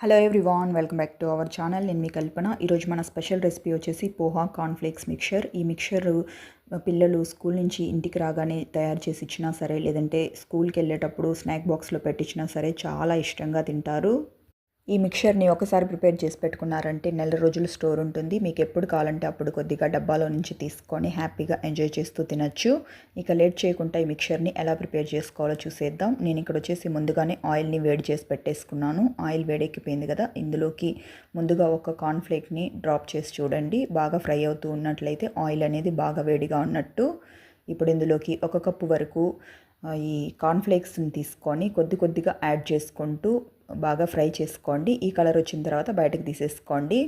Hello everyone welcome back to our channel నేను మీ కల్పన. ఈరోజు మన స్పెషల్ రెసిపీ వచ్చేసి పోహా కార్న్ఫ్లేక్స్ మిక్చర్ ఈ మిక్చర్ పిల్లలు స్కూల్ నుంచి ఇంటికి రాగానే తయారు చేసి ఇచ్చినా సరే లేదంటే స్కూల్కి వెళ్ళేటప్పుడు స్నాక్ బాక్స్లో పెట్టించినా సరే చాలా ఇష్టంగా తింటారు. ఈ మిక్చర్ని ఒకసారి ప్రిపేర్ చేసి పెట్టుకున్నారంటే నెల రోజులు స్టోర్ ఉంటుంది. మీకు ఎప్పుడు కావాలంటే అప్పుడు కొద్దిగా డబ్బాలో నుంచి తీసుకొని హ్యాపీగా ఎంజాయ్ చేస్తూ తినచ్చు. ఇక లేట్ చేయకుండా ఈ మిక్చర్ని ఎలా ప్రిపేర్ చేసుకోవాలో చూసేద్దాం. నేను ఇక్కడ వచ్చేసి ముందుగానే ఆయిల్ని వేడి చేసి పెట్టేసుకున్నాను. ఆయిల్ వేడెక్కిపోయింది కదా ఇందులోకి ముందుగా ఒక కార్న్ఫ్లేక్ని డ్రాప్ చేసి చూడండి. బాగా ఫ్రై అవుతూ ఉన్నట్లయితే ఆయిల్ అనేది బాగా వేడిగా ఉన్నట్టు. ఇప్పుడు ఇందులోకి ఒక కప్పు వరకు ఈ కార్న్ఫ్లేక్స్ని తీసుకొని కొద్ది కొద్దిగా యాడ్ చేసుకుంటూ బాగా ఫ్రై చేసుకోండి. ఈ కలర్ వచ్చిన తర్వాత బయటకు తీసేసుకోండి.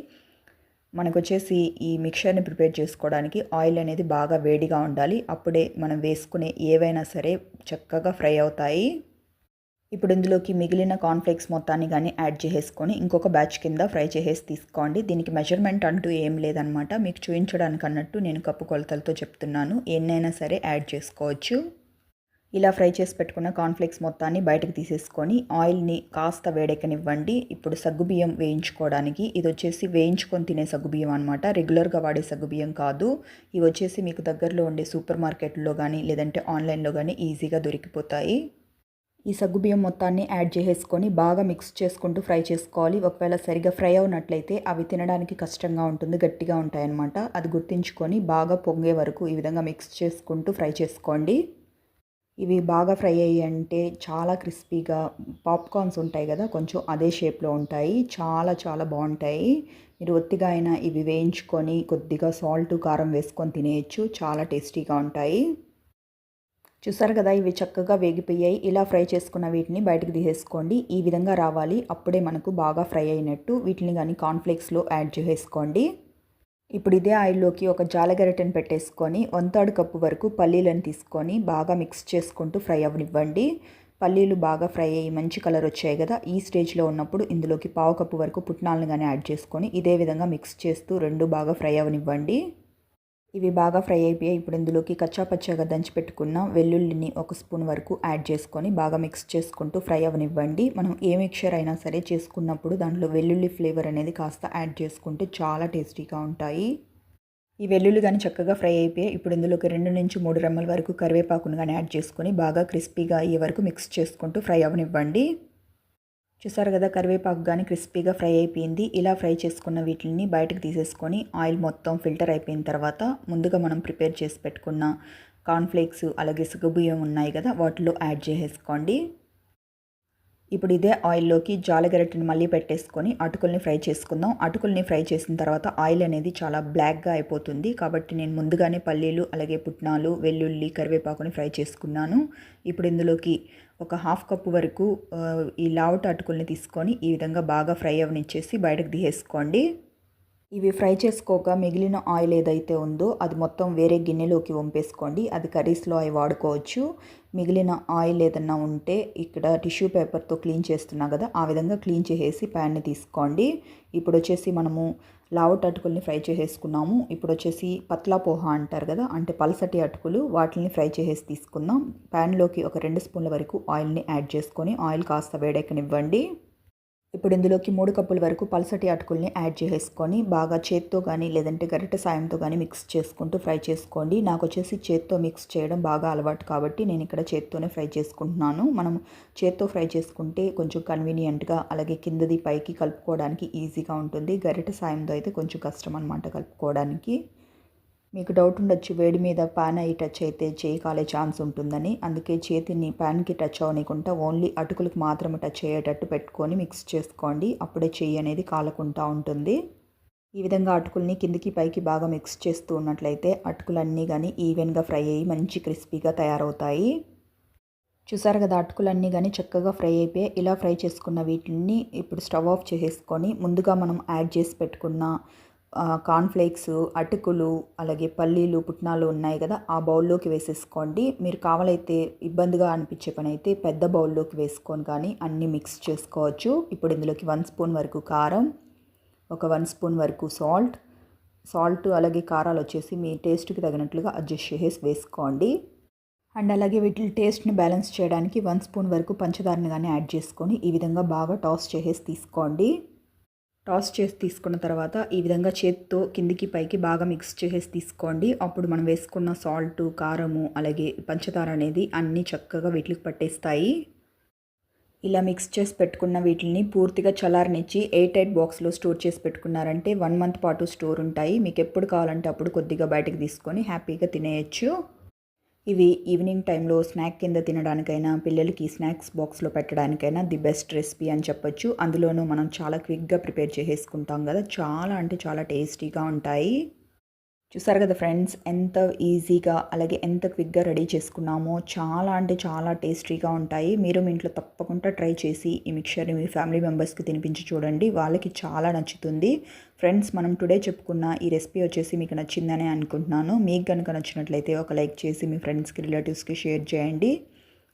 మనకు వచ్చేసి ఈ మిక్చర్ని ప్రిపేర్ చేసుకోవడానికి ఆయిల్ అనేది బాగా వేడిగా ఉండాలి. అప్పుడే మనం వేసుకునే ఏవైనా సరే చక్కగా ఫ్రై అవుతాయి. ఇప్పుడు ఇందులోకి మిగిలిన కార్న్ఫ్లేక్స్ మొత్తాన్ని కానీ యాడ్ చేసేసుకొని ఇంకొక బ్యాచ్ కింద ఫ్రై చేసేసి తీసుకోండి. దీనికి మెజర్మెంట్ అంటూ ఏం లేదనమాట మీకు చూపించడానికి అన్నట్టు నేను కప్పు కొలతలతో చెప్తున్నాను. ఎన్నైనా సరే యాడ్ చేసుకోవచ్చు. ఇలా ఫ్రై చేసి పెట్టుకున్న కార్న్ఫ్లేక్స్ మొత్తాన్ని బయటకు తీసేసుకొని ఆయిల్ని కాస్త వేడెక్కనివ్వండి. ఇప్పుడు సగ్గుబియ్యం వేయించుకోవడానికి ఇది వచ్చేసి వేయించుకొని తినే సగ్గుబియ్యం అనమాట రెగ్యులర్గా వాడే సగ్గుబియ్యం కాదు. ఇవి వచ్చేసి మీకు దగ్గరలో ఉండే సూపర్ మార్కెట్లో కానీ లేదంటే ఆన్లైన్లో కానీ ఈజీగా దొరికిపోతాయి. ఈ సగ్గుబియ్యం మొత్తాన్ని యాడ్ చేసేసుకొని బాగా మిక్స్ చేసుకుంటూ ఫ్రై చేసుకోవాలి. ఒకవేళ సరిగా ఫ్రై అవునట్లయితే అవి తినడానికి కష్టంగా ఉంటుంది గట్టిగా ఉంటాయన్నమాట. అది గుర్తుంచుకొని బాగా పొంగే వరకు ఈ విధంగా మిక్స్ చేసుకుంటూ ఫ్రై చేసుకోండి. ఇవి బాగా ఫ్రై అయ్యి అంటే చాలా క్రిస్పీగా పాప్కార్న్స్ ఉంటాయి కదా కొంచెం అదే షేప్లో ఉంటాయి. చాలా చాలా బాగుంటాయి. మీరు ఒత్తిగా అయినా ఇవి వేయించుకొని కొద్దిగా సాల్ట్ కారం వేసుకొని తినేయచ్చు. చాలా టేస్టీగా ఉంటాయి. చూసారు కదా ఇవి చక్కగా వేగిపోయాయి. ఇలా ఫ్రై చేసుకున్న వీటిని బయటకు తీసేసుకోండి. ఈ విధంగా రావాలి. అప్పుడే మనకు బాగా ఫ్రై అయినట్టు. వీటిని కానీ కార్న్ఫ్లేక్స్లో యాడ్ చేసేసుకోండి. ఇప్పుడు ఇదే ఆయిల్లోకి ఒక జాలగరిటెను పెట్టేసుకొని వంతాడు కప్పు వరకు పల్లీలను తీసుకొని బాగా మిక్స్ చేసుకుంటూ ఫ్రై అవ్వనివ్వండి. పల్లీలు బాగా ఫ్రై అయ్యి మంచి కలర్ వచ్చాయి కదా ఈ స్టేజ్లో ఉన్నప్పుడు ఇందులోకి పావు కప్పు వరకు పుట్నాలను కానీ యాడ్ చేసుకొని ఇదే విధంగా మిక్స్ చేస్తూ రెండు బాగా ఫ్రై అవ్వనివ్వండి. ఇవి బాగా ఫ్రై అయిపోయాయి. ఇప్పుడు ఇందులోకి కచ్చా పచ్చగా దంచి పెట్టుకున్న వెల్లుల్లిని ఒక స్పూన్ వరకు యాడ్ చేసుకొని బాగా మిక్స్ చేసుకుంటూ ఫ్రై అవ్వనివ్వండి మనం ఏ మిక్చర్ అయినా సరే చేసుకున్నప్పుడు దాంట్లో వెల్లుల్లి ఫ్లేవర్ అనేది కాస్త యాడ్ చేసుకుంటే చాలా టేస్టీగా ఉంటాయి. ఈ వెల్లుల్లి కానీ చక్కగా ఫ్రై అయిపోయి ఇప్పుడు ఇందులోకి రెండు నుంచి మూడు రెమ్మల వరకు కరివేపాకును కానీ యాడ్ చేసుకొని బాగా క్రిస్పీగా అయ్యే వరకు మిక్స్ చేసుకుంటూ ఫ్రై అవ్వనివ్వండి చూసారు కదా కరివేపాకు కానీ క్రిస్పీగా ఫ్రై అయిపోయింది. ఇలా ఫ్రై చేసుకున్న వీటిని బయటకు తీసేసుకొని ఆయిల్ మొత్తం ఫిల్టర్ అయిపోయిన తర్వాత ముందుగా మనం ప్రిపేర్ చేసి పెట్టుకున్న కార్న్ఫ్లేక్స్ అలాగే సుగబియ్యం ఉన్నాయి కదా వాటిలో యాడ్ చేసేసుకోండి. ఇప్పుడు ఇదే ఆయిల్లోకి జాలగరెట్టని మళ్ళీ పెట్టేసుకొని అటుకుల్ని ఫ్రై చేసుకుందాం. అటుకుల్ని ఫ్రై చేసిన తర్వాత ఆయిల్ అనేది చాలా బ్లాక్గా అయిపోతుంది. కాబట్టి నేను ముందుగానే పల్లీలు అలాగే పుట్నాలు వెల్లుల్లి కరివేపాకుని ఫ్రై చేసుకున్నాను. ఇప్పుడు ఇందులోకి ఒక హాఫ్ కప్పు వరకు ఈ లావట అటుకుల్ని తీసుకొని ఈ విధంగా బాగా ఫ్రై అవనిచ్చేసి బయటకు తీసేసుకోండి. ఇవి ఫ్రై చేసుకోక మిగిలిన ఆయిల్ ఏదైతే ఉందో అది మొత్తం వేరే గిన్నెలోకి వంపేసుకోండి. అది కర్రీస్లో అవి వాడుకోవచ్చు. మిగిలిన ఆయిల్ ఏదన్నా ఉంటే ఇక్కడ టిష్యూ పేపర్తో క్లీన్ చేస్తున్నా కదా ఆ విధంగా క్లీన్ చేసేసి ప్యాన్ని తీసుకోండి. ఇప్పుడు వచ్చేసి మనము లావట్ అటుకుల్ని ఫ్రై చేసేసుకున్నాము. ఇప్పుడు వచ్చేసి పత్లా పోహా అంటారు కదా అంటే పలసటి అటుకులు వాటిని ఫ్రై చేసేసి తీసుకుందాం. ప్యాన్లోకి ఒక రెండు స్పూన్ల వరకు ఆయిల్ని యాడ్ చేసుకొని ఆయిల్ కాస్త వేడెక్కనివ్వండి. ఇప్పుడు ఇందులోకి మూడు కప్పుల వరకు పలసటి అటుకుల్ని యాడ్ చేసేసుకొని బాగా చేత్తో కానీ లేదంటే గరిట సాయంతో కానీ మిక్స్ చేసుకుంటూ ఫ్రై చేసుకోండి. నాకు వచ్చేసి చేత్తో మిక్స్ చేయడం బాగా అలవాటు కాబట్టి నేను ఇక్కడ చేత్తోనే ఫ్రై చేసుకుంటున్నాను. మనం చేత్తో ఫ్రై చేసుకుంటే కొంచెం కన్వీనియంట్గా అలాగే కిందది పైకి కలుపుకోవడానికి ఈజీగా ఉంటుంది. గరిట సాయంతో అయితే కొంచెం కష్టం అనమాట కలుపుకోవడానికి. మీకు డౌట్ ఉండొచ్చు వేడి మీద పాన్ అయ్యి టచ్ అయితే చేయి కాలే ఛాన్స్ ఉంటుందని. అందుకే చేతిని ప్యాన్కి టచ్ అవ్వనీకుండా ఓన్లీ అటుకులకు మాత్రమే టచ్ అయ్యేటట్టు పెట్టుకొని మిక్స్ చేసుకోండి. అప్పుడే చెయ్యి అనేది కాలకుండా ఉంటుంది. ఈ విధంగా అటుకుల్ని కిందికి పైకి బాగా మిక్స్ చేస్తూ ఉన్నట్లయితే అటుకులన్నీ కానీ ఈవెన్గా ఫ్రై అయ్యి మంచి క్రిస్పీగా తయారవుతాయి. చూసారు కదా అటుకులన్నీ కానీ చక్కగా ఫ్రై అయిపోయి ఇలా ఫ్రై చేసుకున్న వీటిని ఇప్పుడు స్టవ్ ఆఫ్ చేసేసుకొని ముందుగా మనం యాడ్ చేసి పెట్టుకున్న కార్న్ఫ్లేక్స్ అటుకులు అలాగే పల్లీలు పుట్నాలు ఉన్నాయి కదా ఆ బౌల్లోకి వేసేసుకోండి. మీరు కావాలైతే ఇబ్బందిగా అనిపించే పని అయితే పెద్ద బౌల్లోకి వేసుకొని కానీ అన్నీ మిక్స్ చేసుకోవచ్చు. ఇప్పుడు ఇందులోకి వన్ స్పూన్ వరకు కారం ఒక వన్ స్పూన్ వరకు సాల్ట్ సాల్ట్ అలాగే కారాలు వచ్చేసి మీ టేస్ట్కి తగినట్లుగా అడ్జస్ట్ చేసేసి వేసుకోండి. అండ్ అలాగే వీటి టేస్ట్ని బ్యాలెన్స్ చేయడానికి వన్ స్పూన్ వరకు పంచదారని కానీ యాడ్ చేసుకొని ఈ విధంగా బాగా టాస్ చేసేసి తీసుకోండి. టాస్ చేసి తీసుకున్న తర్వాత ఈ విధంగా చేత్తో కిందికి పైకి బాగా మిక్స్ చేసేసి తీసుకోండి. అప్పుడు మనం వేసుకున్న సాల్ట్ కారము అలాగే పంచదార అనేది అన్నీ చక్కగా వీటికి పట్టేస్తాయి. ఇలా మిక్స్ చేసి పెట్టుకున్న వీటిని పూర్తిగా చల్లారనిచ్చి ఎయిట్ ఎయిట్ బాక్స్లో స్టోర్ చేసి పెట్టుకున్నారంటే వన్ మంత్ పాటు స్టోర్ ఉంటాయి. మీకు ఎప్పుడు కావాలంటే అప్పుడు కొద్దిగా బయటకు తీసుకొని హ్యాపీగా తినేయచ్చు. ఇవి ఈవినింగ్ టైంలో స్నాక్ కింద తినడానికైనా పిల్లలకి స్నాక్స్ బాక్స్లో పెట్టడానికైనా ది బెస్ట్ రెసిపీ అని చెప్పొచ్చు. అందులోనూ మనం చాలా క్విక్గా ప్రిపేర్ చేసేసుకుంటాం కదా. చాలా అంటే చాలా టేస్టీగా ఉంటాయి. చూసారు కదా ఫ్రెండ్స్ ఎంత ఈజీగా అలాగే ఎంత క్విక్గా రెడీ చేసుకున్నామో. చాలా అంటే చాలా టేస్టీగా ఉంటాయి. మీరు మీ ఇంట్లో తప్పకుండా ట్రై చేసి ఈ మిక్చర్ని మీ ఫ్యామిలీ మెంబర్స్కి తినిపించి చూడండి. వాళ్ళకి చాలా నచ్చుతుంది. ఫ్రెండ్స్ మనం టుడే చెప్పుకున్న ఈ రెసిపీ వచ్చేసి మీకు నచ్చిందనే అనుకుంటున్నాను. మీకు కనుక నచ్చినట్లయితే ఒక లైక్ చేసి మీ ఫ్రెండ్స్కి రిలేటివ్స్కి షేర్ చేయండి.